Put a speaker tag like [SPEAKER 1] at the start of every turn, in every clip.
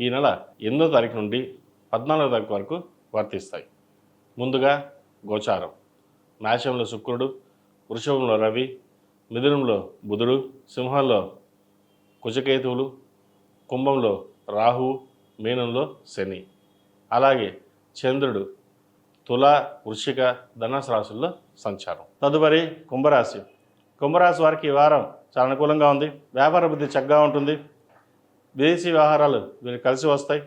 [SPEAKER 1] ఈ నెల ఎనిమిదో తారీఖు నుండి పద్నాలుగో తారీఖు వరకు వర్తిస్తాయి. ముందుగా గోచారం. మేషంలో శుక్రుడు వృషభంలో రవి మిథునంలో బుధుడు సింహంలో కుజకేతువులు కుంభంలో రాహువు మీనంలో శని. అలాగే చంద్రుడు తుల వృషిక ధనుసు రాశుల్లో సంచారం. తదుపరి కుంభరాశి. కుంభరాశి వారికి ఈ వారం చాలా అనుకూలంగా ఉంది. వ్యాపార బుద్ధి చక్కగా ఉంటుంది. విదేశీ వ్యవహారాలు వీరికి కలిసి వస్తాయి.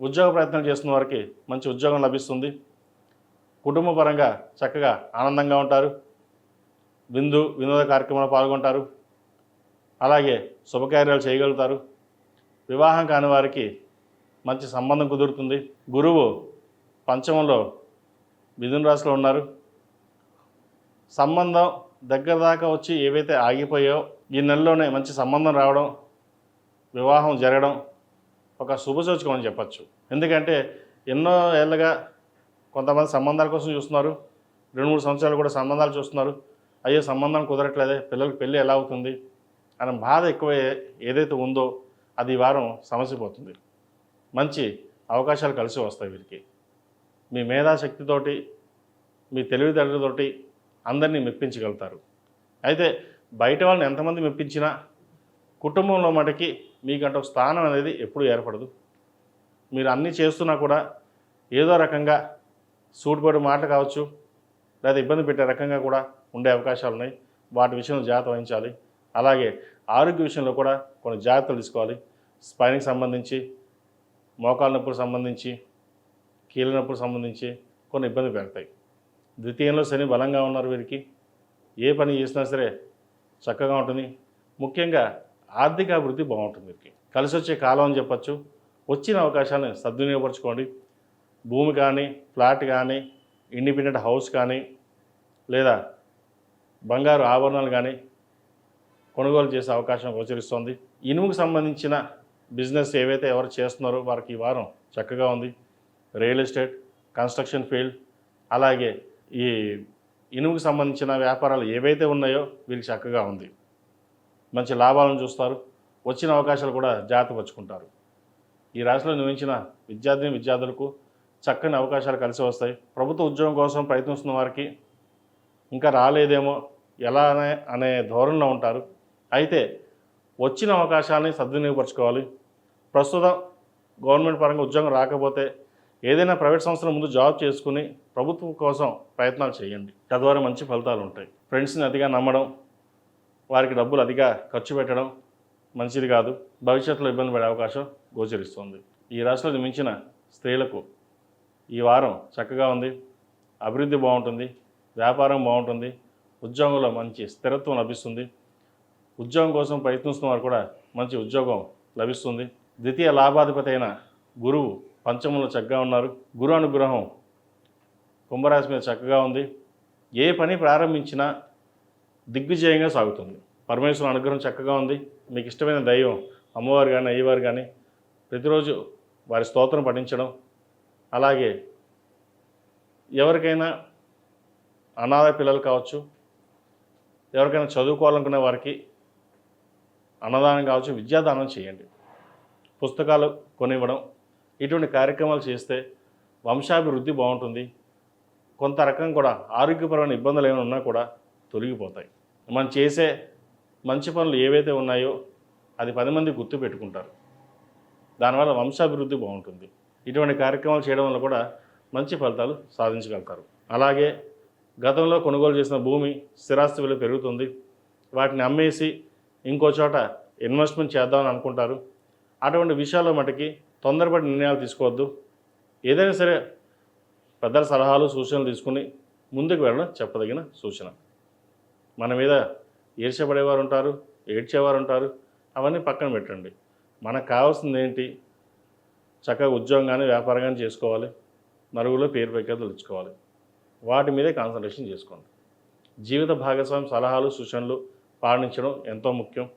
[SPEAKER 1] ఉద్యోగ ప్రయత్నాలు చేస్తున్న వారికి మంచి ఉద్యోగం లభిస్తుంది. కుటుంబపరంగా చక్కగా ఆనందంగా ఉంటారు. విందు వినోద కార్యక్రమంలో పాల్గొంటారు. అలాగే శుభకార్యాలు చేయగలుగుతారు. వివాహం కాని వారికి మంచి సంబంధం కుదురుతుంది. గురువు పంచమంలో మిథున రాశిలో ఉన్నారు. సంబంధం దగ్గర దాకా వచ్చి ఏవైతే ఆగిపోయాయో ఈ నెలలోనే మంచి సంబంధం రావడం వివాహం జరగడం ఒక శుభసూచకం అని చెప్పచ్చు. ఎందుకంటే ఎన్నో ఏళ్ళగా కొంతమంది సంబంధాల కోసం చూస్తున్నారు. రెండు మూడు సంవత్సరాలు కూడా సంబంధాలు చూస్తున్నారు. అయ్యో సంబంధం కుదరట్లేదే పిల్లలకి పెళ్ళి ఎలా అవుతుంది అనే బాధ ఎక్కువ ఏదైతే ఉందో అది వారం సమస్య పోతుంది మంచి అవకాశాలు కలిసి వస్తాయి వీరికి. మీ మేధాశక్తితోటి మీ తెలివితేటలతోటి అందరినీ మెప్పించగలుగుతారు. అయితే బయట వాళ్ళని ఎంతమంది మెప్పించినా కుటుంబంలో మటుకి మీకంటే ఒక స్థానం అనేది ఎప్పుడూ ఏర్పడదు. మీరు అన్నీ చేస్తున్నా కూడా ఏదో రకంగా సూటిపడి మాట కావచ్చు లేదా ఇబ్బంది పెట్టే రకంగా కూడా ఉండే అవకాశాలు ఉన్నాయి. వాటి విషయంలో జాగ్రత్త వహించాలి. అలాగే ఆరోగ్య విషయంలో కూడా కొన్ని జాగ్రత్తలు తీసుకోవాలి. స్పైన్కి సంబంధించి మోకాళ్ళ నొప్పులకు సంబంధించి కీళ్ళ నొప్పులకు సంబంధించి కొన్ని ఇబ్బంది పెడతాయి ద్వితీయంలో శని బలంగా ఉన్నారు వీరికి. ఏ పని చేసినా సరే చక్కగా ఉంటుంది. ముఖ్యంగా ఆర్థిక అభివృద్ధి బాగుంటుంది వీరికి కలిసి వచ్చే కాలం అని చెప్పచ్చు. వచ్చిన అవకాశాన్ని సద్వినియోగపరచుకోండి. భూమి కానీ ఫ్లాట్ కానీ ఇండిపెండెంట్ హౌస్ కానీ లేదా బంగారు ఆభరణాలు కానీ కొనుగోలు చేసే అవకాశం గోచరిస్తోంది. ఇనుముకు సంబంధించిన బిజినెస్ ఏవైతే ఎవరు చేస్తున్నారో వారికి ఈ వారం చక్కగా ఉంది. రియల్ ఎస్టేట్ కన్స్ట్రక్షన్ ఫీల్డ్ అలాగే ఈ ఇనుముకు సంబంధించిన వ్యాపారాలు ఏవైతే ఉన్నాయో వీరికి చక్కగా ఉంది. మంచి లాభాలను చూస్తారు. వచ్చిన అవకాశాలు కూడా జాగ్రత్తపరుచుకుంటారు ఈ రాశిలో నిర్వహించిన విద్యార్థిని విద్యార్థులకు చక్కని అవకాశాలు కలిసి వస్తాయి. ప్రభుత్వ ఉద్యోగం కోసం ప్రయత్నిస్తున్న వారికి ఇంకా రాలేదేమో ఎలా అనే అనే ధోరణిలో ఉంటారు. అయితే వచ్చిన అవకాశాన్ని సద్వినియోగపరచుకోవాలి. ప్రస్తుతం గవర్నమెంట్ పరంగా ఉద్యోగం రాకపోతే ఏదైనా ప్రైవేట్ సంస్థల ముందు జాబ్ చేసుకుని ప్రభుత్వం కోసం ప్రయత్నాలు చేయండి. తద్వారా మంచి ఫలితాలు ఉంటాయి. ఫ్రెండ్స్ని అతిగా నమ్మడం వారికి డబ్బులు అధిక ఖర్చు పెట్టడం మంచిది కాదు. భవిష్యత్తులో ఇబ్బంది పడే అవకాశం గోచరిస్తుంది. ఈ రాశిలో మించిన స్త్రీలకు ఈ వారం చక్కగా ఉంది. అభివృద్ధి బాగుంటుంది. వ్యాపారం బాగుంటుంది. ఉద్యోగంలో మంచి స్థిరత్వం లభిస్తుంది. ఉద్యోగం కోసం ప్రయత్నిస్తున్న వారు కూడా మంచి ఉద్యోగం లభిస్తుంది. ద్వితీయ లాభాధిపతి అయిన గురువు పంచమంలో చక్కగా ఉన్నారు. గురు అనుగ్రహం కుంభరాశి మీద చక్కగా ఉంది. ఏ పని ప్రారంభించినా దిగ్విజయంగా సాగుతుంది. పరమేశ్వర అనుగ్రహం చక్కగా ఉంది. మీకు ఇష్టమైన దైవం అమ్మవారు కానీ అయ్యవారు కానీ ప్రతిరోజు వారి స్తోత్రం పఠించడం. అలాగే ఎవరికైనా అనాథ పిల్లలు కావచ్చు ఎవరికైనా చదువుకోవాలనుకునే వారికి అన్నదానం కావచ్చు విద్యాదానం చేయండి. పుస్తకాలు కొనివ్వడం ఇటువంటి కార్యక్రమాలు చేస్తే వంశాభివృద్ధి బాగుంటుంది. కొంత రకం కూడా ఆరోగ్యపరమైన ఇబ్బందులు ఏమైనా ఉన్నా కూడా తొలగిపోతాయి. మనం చేసే మంచి పనులు ఏవైతే ఉన్నాయో అది పది మంది గుర్తు పెట్టుకుంటారు. దానివల్ల వంశాభివృద్ధి బాగుంటుంది. ఇటువంటి కార్యక్రమాలు చేయడం వల్ల కూడా మంచి ఫలితాలు సాధించగలుగుతారు. అలాగే గతంలో కొనుగోలు చేసిన భూమి స్థిరాస్తి విలువ పెరుగుతుంది. వాటిని అమ్మేసి ఇంకో చోట ఇన్వెస్ట్మెంట్ చేద్దామని అనుకుంటారు. అటువంటి విషయాల్లో మటుకి తొందరపడి నిర్ణయాలు తీసుకోవద్దు. ఏదైనా సరే పెద్దల సలహాలు సూచనలు తీసుకుని ముందుకు వెళ్ళడం చెప్పదగిన సూచన. మన మీద ఈర్ష్యపడేవారు ఉంటారు ఏడ్చేవారు ఉంటారు అవన్నీ పక్కన పెట్టండి. మనకు కావాల్సింది ఏంటి చక్కగా ఉద్యోగం కానీ వ్యాపారం కానీ చేసుకోవాలి. నలుగురిలో పేరు ప్రఖ్యాతులు తెచ్చుకోవాలి. వాటి మీదే కాన్సన్ట్రేషన్ చేసుకోండి. జీవిత భాగస్వామి సలహాలు సూచనలు పాటించడం ఎంతో ముఖ్యం.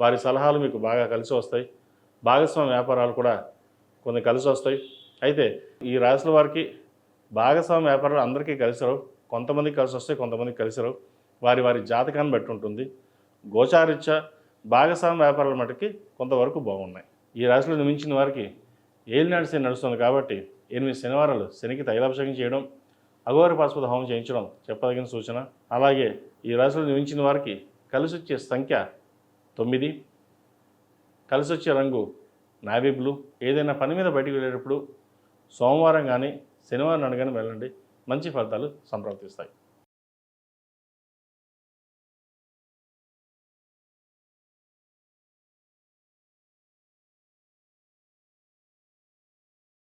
[SPEAKER 1] వారి సలహాలు మీకు బాగా కలిసి వస్తాయి. భాగస్వామి వ్యాపారాలు కూడా కొన్ని కలిసి వస్తాయి. అయితే ఈ రాశుల వారికి భాగస్వామి వ్యాపారాలు అందరికీ కలిసి రావు. కొంతమందికి కలిసి వస్తాయి కొంతమందికి కలిసి రావు. వారి వారి జాతకాన్ని బట్టి ఉంటుంది. గోచారిత్య భాగస్వామి వ్యాపారాల మటుకి కొంతవరకు బాగున్నాయి. ఈ రాశిలో నిర్మించిన వారికి ఏలినాడు శని నడుస్తుంది కాబట్టి ఎనిమిది శనివారాలు శనికి తైలాభిషేకం చేయడం అఘోర పాశుపతి హోమం చేయించడం చెప్పదగిన సూచన. అలాగే ఈ రాశిలో నిమించిన వారికి కలిసి వచ్చే సంఖ్య తొమ్మిది. కలిసి వచ్చే రంగు నావీ బ్లూ. ఏదైనా పని మీద బయటికి వెళ్ళేటప్పుడు సోమవారం కానీ శనివారం నాడు కానీ వెళ్ళండి. మంచి ఫలితాలు సంప్రాప్తిస్తాయి